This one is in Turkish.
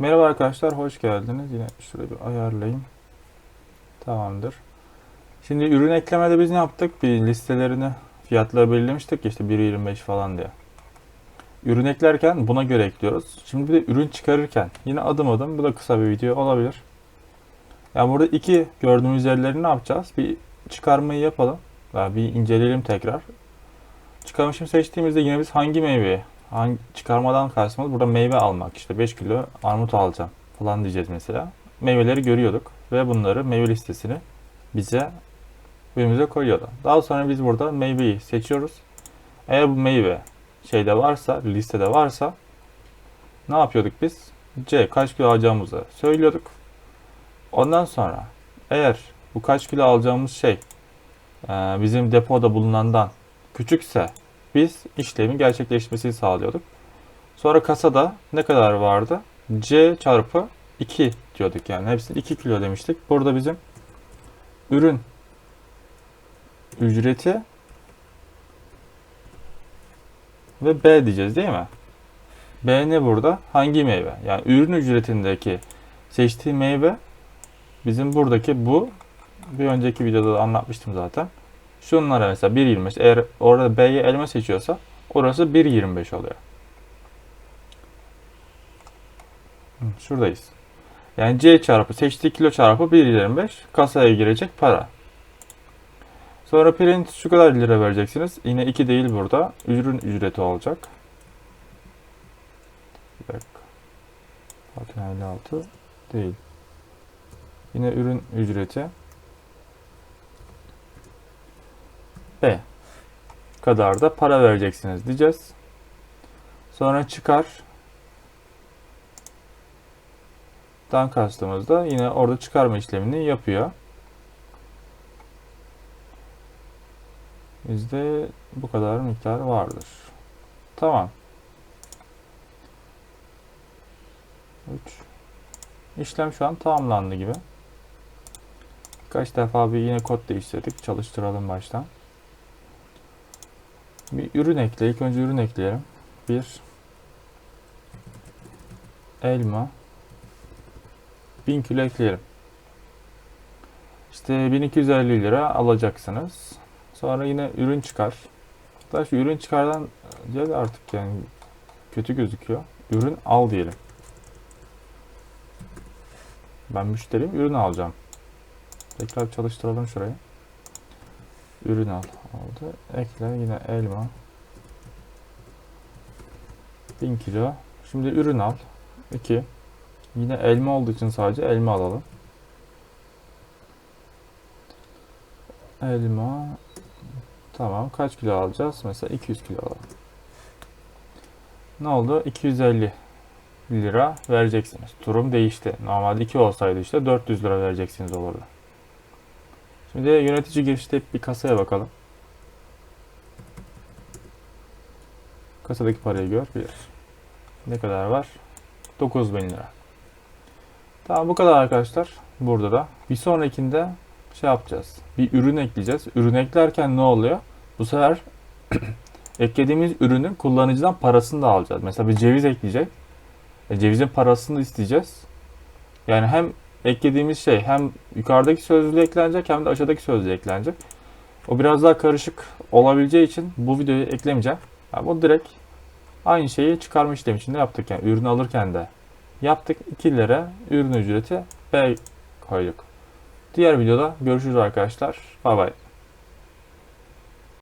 Merhaba arkadaşlar, hoş geldiniz. Yine şöyle bir ayarlayayım. Tamamdır. Şimdi ürün eklemede biz ne yaptık? Bir listelerini, fiyatları belirlemiştik işte 1.25 falan diye. Ürün eklerken buna göre ekliyoruz. Şimdi bir de ürün çıkarırken yine adım adım, bu da kısa bir video olabilir. Yani burada iki gördüğümüz yerleri ne yapacağız? Bir çıkarmayı yapalım. Daha bir inceleyelim tekrar. Çıkarmışım seçtiğimizde yine biz hangi meyveyi, hangi çıkarmadan kastımız burada meyve almak. İşte 5 kilo armut alacağım falan diyeceğiz mesela. Meyveleri görüyorduk ve bunları meyve listesini bize önümüze koyuyordu. Daha sonra biz burada meyveyi seçiyoruz. Eğer bu meyve şeyde varsa, listede varsa ne yapıyorduk biz? C kaç kilo alacağımızı söylüyorduk. Ondan sonra eğer bu kaç kilo alacağımız şey bizim depoda bulunandan küçükse biz işlemin gerçekleşmesini sağlıyorduk. Sonra kasada ne kadar vardı? C çarpı 2 diyorduk yani. Hepsini 2 kilo demiştik. Burada bizim ürün ücreti ve B diyeceğiz değil mi? B ne burada? Hangi meyve? Yani ürün ücretindeki seçtiği meyve bizim buradaki bu bir önceki videoda da anlatmıştım zaten. Şunlara mesela 1.25 eğer orada B'ye elma seçiyorsa orası 1.25 oluyor. Şuradayız. Yani C çarpı seçtiği kilo çarpı 1.25 kasaya girecek para. Sonra print şu kadar lira vereceksiniz. Yine 2 değil burada. Ürün ücreti olacak. Bir dakika. Bakın 56 değil. Yine ürün ücreti. B kadar da para vereceksiniz diyeceğiz. Sonra çıkar dan kastımızda yine orada çıkarma işlemini yapıyor. Bizde bu kadar miktar vardır. Tamam. 3 İşlem şu an tamamlandı gibi. Kaç defa bir yine kod değiştirdik. Çalıştıralım baştan. Bir ürün ekle. İlk önce ürün ekleyelim. Bir elma 1000 kilo ekleyelim. İşte 1250 lira alacaksınız. Sonra yine ürün çıkar. Hatta şu ürün çıkardan ziyade artık yani kötü gözüküyor. Ürün al diyelim. Ben müşteriyim. Ürün alacağım. Tekrar çalıştıralım şurayı. Ürün al. Aldı. Ekle yine elma. 1000 kilo. Şimdi ürün al. 2. Yine elma olduğu için sadece elma alalım. Elma. Tamam. Kaç kilo alacağız? Mesela 200 kilo alalım. Ne oldu? 250 lira vereceksiniz. Durum değişti. Normalde 2 olsaydı işte 400 lira vereceksiniz olurdu. Şimdi yönetici girişte bir kasaya bakalım. Kasadaki parayı gör. Bir. Ne kadar var? 9000 lira. Tamam bu kadar arkadaşlar. Burada da. Bir sonrakinde şey yapacağız. Bir ürün ekleyeceğiz. Ürün eklerken ne oluyor? Bu sefer eklediğimiz ürünün kullanıcıdan parasını da alacağız. Mesela bir ceviz ekleyecek. E, cevizin parasını isteyeceğiz. Yani hem eklediğimiz şey hem yukarıdaki sözlüğe eklenecek hem de aşağıdaki sözlüğe eklenecek. O biraz daha karışık olabileceği için bu videoyu eklemeyeceğim. Yani bu direkt aynı şeyi çıkarma işlemi içinde yaptık. Yani ürünü alırken de yaptık. 2 lira ürün ücreti B koyduk. Diğer videoda görüşürüz arkadaşlar. Bay bay.